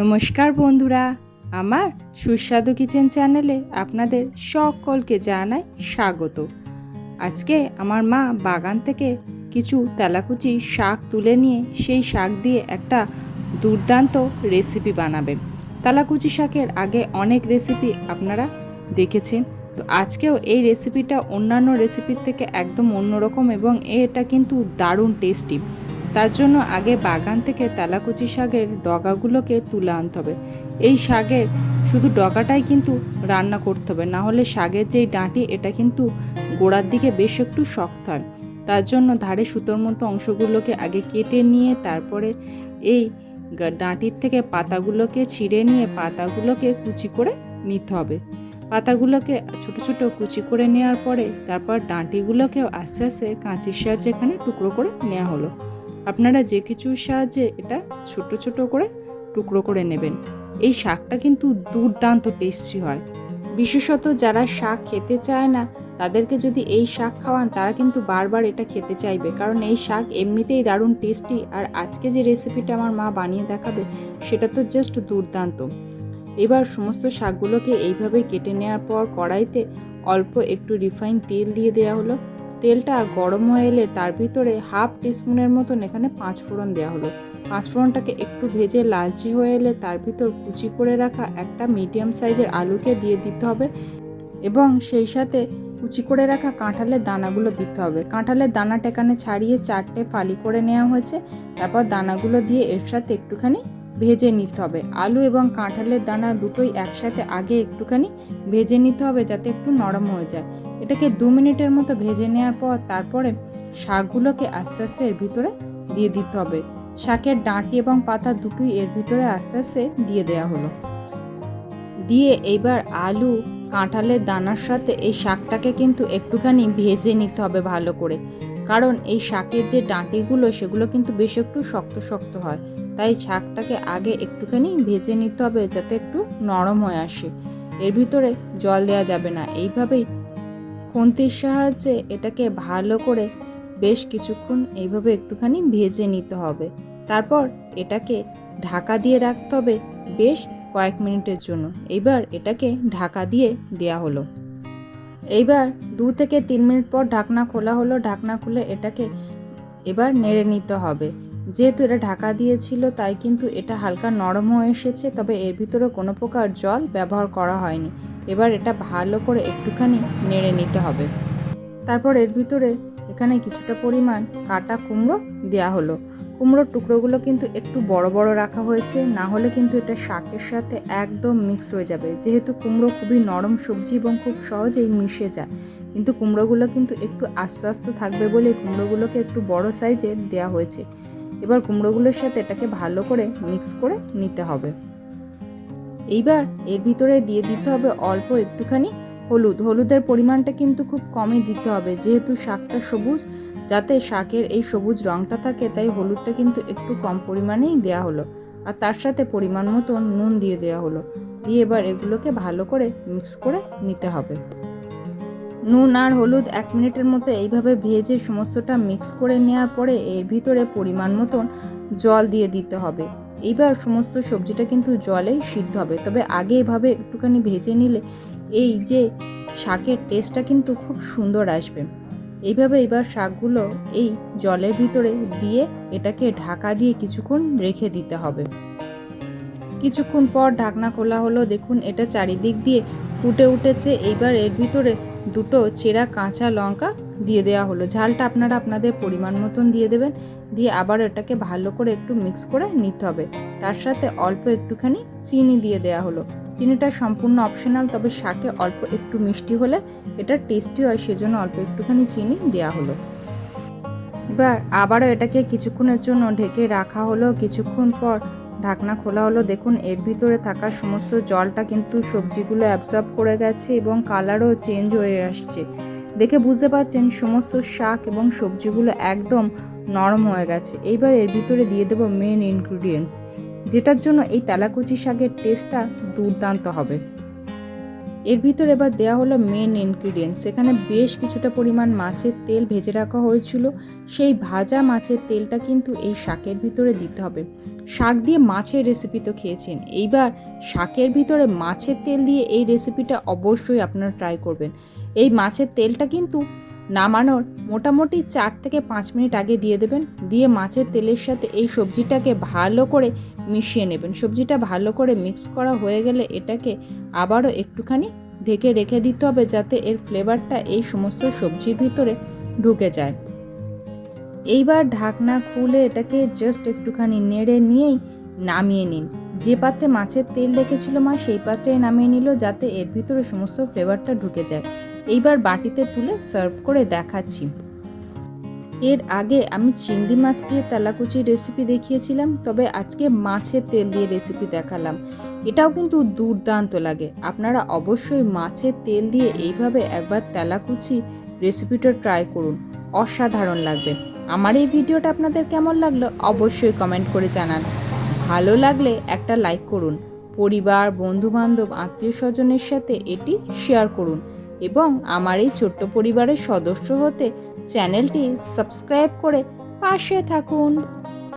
নমস্কার বন্ধুরা, আমার সুস্বাদু কিচেন চ্যানেলে আপনাদের সকলকে জানাই স্বাগত। আজকে আমার মা বাগান থেকে কিছু তেলাকুচি শাক তুলে নিয়ে সেই শাক দিয়ে একটা দুর্দান্ত রেসিপি বানাবেন তেলাকুচি শাকের আগে অনেক রেসিপি আপনারা দেখেছেন। তো আজকেও এই রেসিপিটা অন্যান্য রেসিপির থেকে একদম অন্যরকম এবং এটা কিন্তু দারুণ টেস্টি। তার জন্য আগে বাগান থেকে তেলাকুচি শাকের ডগাগুলোকে তুলে আনতে হবে। এই শাকের শুধু ডগাটাই কিন্তু রান্না করতে হবে, না হলে শাকের যেই ডাঁটি, এটা কিন্তু গোড়ার দিকে বেশ একটু শক্ত হয়। তার জন্য ধারে সুতোর মতো অংশগুলোকে আগে কেটে নিয়ে তারপরে এই ডাঁটির থেকে পাতাগুলোকে ছিঁড়ে নিয়ে পাতাগুলোকে কুচি করে নিতে হবে। পাতাগুলোকে ছোট ছোট কুচি করে নেওয়ার পরে তারপর ডাঁটিগুলোকেও আস্তে আস্তে কাঁচির সাহায্যে এখানে টুকরো করে নেওয়া হলো। আপনারা যে কিছুর সাহায্যে এটা ছোট ছোট করে টুকরো করে নেবেন। এই শাকটা কিন্তু দুর্দান্ত টেস্টি হয়। বিশেষত যারা শাক খেতে চায় না, তাদেরকে যদি এই শাক খাওয়ান, তারা কিন্তু বারবার এটা খেতে চাইবে। কারণ এই শাক এমনিতেই দারুণ টেস্টি আর আজকে যে রেসিপিটা আমার মা বানিয়ে দেখাবে, সেটা তো জাস্ট দুর্দান্ত। এবার সমস্ত শাকগুলোকে এইভাবে কেটে নেওয়ার পর কড়াইতে অল্প একটু রিফাইন তেল দিয়ে দেওয়া হলো। তেলটা গরম হয়ে এলে তার ভিতরে হাফ টিস্পুনের মতন এখানে পাঁচ ফোড়ন দেওয়া হলো। পাঁচ ফোড়নটাকে একটু ভেজে লালচে হয়ে এলে তার ভিতর কুচি করে রাখা একটা মিডিয়াম সাইজের আলুকে দিয়ে দিতে হবে এবং সেই সাথে কুচি করে রাখা কাঁঠালের দানাগুলো দিতে হবে। কাঁঠালের দানাটা এখানে ছাড়িয়ে চারটে ফালি করে নেওয়া হয়েছে। তারপর দানাগুলো দিয়ে এর সাথে একটুখানি ভেজে নিতে হবে। আলু এবং কাঁঠালের দানা দুটোই একসাথে আগে একটুখানি ভেজে নিতে হবে যাতে একটু নরম হয়ে যায়। এটাকে দু মিনিটের মতো ভেজে নেওয়ার পর তারপরে শাকগুলোকে আস্তে আস্তে এর ভিতরে দিয়ে দিতে হবে। শাকের ডাঁটি এবং পাতা দুটোই এর ভিতরে আস্তে আস্তে দিয়ে দেওয়া হলো। দিয়ে এইবার আলু, কাঁঠালের দানার সাথে এই শাকটাকে কিন্তু একটুখানি ভেজে নিতে হবে ভালো করে। কারণ এই শাকের যে ডাঁটিগুলো, সেগুলো কিন্তু বেশ একটু শক্ত শক্ত হয়। তাই শাকটাকে আগে একটুখানি ভেজে নিতে হবে যাতে একটু নরম হয়ে আসে। এর ভিতরে জল দেওয়া যাবে না। এইভাবেই খুন্তির সাহায্যে এটাকে ভালো করে বেশ কিছুক্ষণ এইভাবে একটুখানি ভেজে নিতে হবে। তারপর এটাকে ঢাকা দিয়ে রাখতে হবে বেশ কয়েক মিনিটের জন্য। এইবার এটাকে ঢাকা দিয়ে দেয়া হলো। এইবার দু থেকে তিন মিনিট পর ঢাকনা খোলা হলো। ঢাকনা খুলে এটাকে এবার নেড়ে নিতে হবে। যেহেতু এটা ঢাকা দিয়েছিল, তাই কিন্তু এটা হালকা নরম হয়ে এসেছে, তবে এর ভিতরে কোনো প্রকার জল ব্যবহার করা হয়নি। এবার এটা ভালো করে একটুখানি নেড়ে নিতে হবে। তারপর এর ভিতরে এখানে কিছুটা পরিমাণ কাটা কুমড়ো দেওয়া হলো। কুমড়োর টুকরোগুলো কিন্তু একটু বড় বড় রাখা হয়েছে, না হলে কিন্তু এটা শাকের সাথে একদম মিক্স হয়ে যাবে। যেহেতু কুমড়ো খুবই নরম সবজি এবং খুব সহজেই মিশে যায়, কিন্তু কুমড়োগুলো কিন্তু একটু আস্তে আস্তে থাকবে বলে কুমড়োগুলোকে একটু বড় সাইজের দেওয়া হয়েছে। এবার কুমড়োগুলোর সাথে এটাকে ভালো করে মিক্স করে নিতে হবে। এইবার এর ভিতরে দিয়ে দিতে হবে অল্প একটুখানি হলুদ। হলুদের পরিমাণটা কিন্তু খুব কমই দিতে হবে। যেহেতু শাকটা সবুজ, যাতে শাকের এই সবুজ রঙটা থাকে, তাই হলুদটা কিন্তু একটু কম পরিমাণেই দেওয়া হলো। আর তার সাথে পরিমাণ মতো নুন দিয়ে দেওয়া হলো। দিয়ে এবার এগুলোকে ভালো করে মিক্স করে নিতে হবে। নুন আর হলুদ এক মিনিটের মতো এইভাবে ভেজে সমস্তটা মিক্স করে নেওয়ার পরে এর ভিতরে পরিমাণ মতন জল দিয়ে দিতে হবে। এইবার সমস্ত সবজিটা কিন্তু জলেই সিদ্ধ হবে। তবে আগে এভাবে একটুখানি ভেজে নিলে এই যে শাকের টেস্টটা কিন্তু খুব সুন্দর আসবে। এইভাবে এবার শাকগুলো এই জলের ভিতরে দিয়ে এটাকে ঢাকা দিয়ে কিছুক্ষণ রেখে দিতে হবে। কিছুক্ষণ পর ঢাকনা খোলা হলো। দেখুন, এটা চারিদিক দিয়ে ফুটে উঠেছে। এইবার এর ভিতরে দুটো চেরা কাঁচা লঙ্কা দিয়ে দেওয়া হলো। ঝালটা আপনারা আপনাদের পরিমাণ মতন দিয়ে দেবেন। দিয়ে আবার এটাকে ভালো করে একটু মিক্স করে নিতে হবে। তার সাথে অল্প একটুখানি চিনি দিয়ে দেওয়া হলো। চিনিটা সম্পূর্ণ অপশনাল তবে শাকে অল্প একটু মিষ্টি হলে এটা টেস্টি হয়, সেজন্য অল্প একটুখানি চিনি দেওয়া হলো। এবার আবারও এটাকে কিছুক্ষণের জন্য ঢেকে রাখা হলো। কিছুক্ষণ পর ঢাকনা খোলা হলো। দেখুন, এর ভিতরে থাকা সমস্ত জলটা কিন্তু সবজিগুলো অ্যাবসর্ব করে গেছে এবং কালারও চেঞ্জ হয়ে আসছে। দেখে বুঝতে পারছেন, সমস্ত শাক এবং সবজিগুলো একদম নরম হয়ে গেছে। এইবার এর ভিতরে দিয়ে দেবো মেন ইনগ্রিডিয়েন্টস যেটার জন্য এই তেলাকুচি শাকের টেস্টটা দুর্দান্ত হবে। এর ভিতরে এবার দেওয়া হলো মেন ইনগ্রিডিয়েন্টস এখানে বেশ কিছুটা পরিমাণ মাছের তেল ভেজে রাখা হয়েছিল। সেই ভাজা মাছের তেলটা কিন্তু এই শাকের ভিতরে দিতে হবে। শাক দিয়ে মাছের রেসিপি তো খেয়েছেন। এইবার শাকের ভিতরে মাছের তেল দিয়ে এই রেসিপিটা অবশ্যই আপনারা ট্রাই করবেন। এই মাছের তেলটা কিন্তু নামানোর মোটামুটি চার থেকে পাঁচ মিনিট আগে দিয়ে দেবেন। দিয়ে মাছের তেলের সাথে এই সবজিটাকে ভালো করে মিশিয়ে নেবেন। সবজিটা ভালো করে মিক্স করা হয়ে গেলে এটাকে আবারও একটুখানি ঢেকে রেখে দিতে হবে যাতে এর ফ্লেভারটা এই সমস্ত সবজির ভিতরে ঢুকে যায়। এইবার ঢাকনা খুলে এটাকে জাস্ট একটুখানি নেড়ে নিয়েই নামিয়ে নিন। যে পাত্রে মাছের তেল রেখেছিল মা, সেই পাত্রে নামিয়ে নিল যাতে এর ভিতরে সমস্ত ফ্লেভারটা ঢুকে যায়। এইবার বাটিতে তুলে সার্ভ করে দেখাচ্ছি। এর আগে আমি চিংড়ি মাছ দিয়ে তেলাকুচির রেসিপি দেখিয়েছিলাম, তবে আজকে মাছের তেল দিয়ে রেসিপি দেখালাম। এটাও কিন্তু দুর্দান্ত লাগে। আপনারা অবশ্যই মাছের তেল দিয়ে এইভাবে একবার তেলাকুচি রেসিপিটা ট্রাই করুন। অসাধারণ লাগবে। আমার এই ভিডিওটা আপনাদের কেমন লাগল অবশ্যই কমেন্ট করে জানান। ভালো লাগলে একটা লাইক করুন। পরিবার, বন্ধুবান্ধব আত্মীয় স্বজনের সাথে এটি শেয়ার করুন। এবং আমার এই ছোট্ট পরিবারের সদস্য হতে চ্যানেলটি সাবস্ক্রাইব করে পাশে থাকুন।